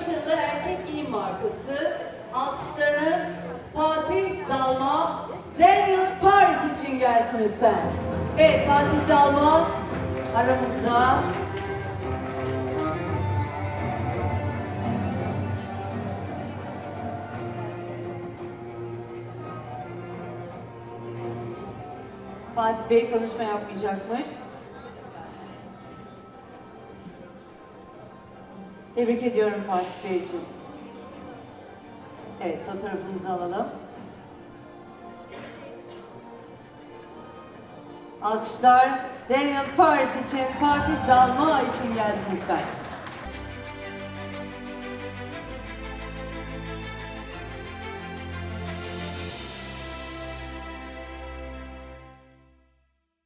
başarılı erkek giyim markası. Alkışlarınız Fatih Dalma, Daniels Paris için gelsin lütfen. Evet Fatih Dalma aramızda. Fatih Bey konuşma yapmayacakmış. Tebrik ediyorum Fatih Bey için. Evet, fotoğrafınızı alalım. Alkışlar Daniels Paris için, Fatih Dalma için gelsin lütfen.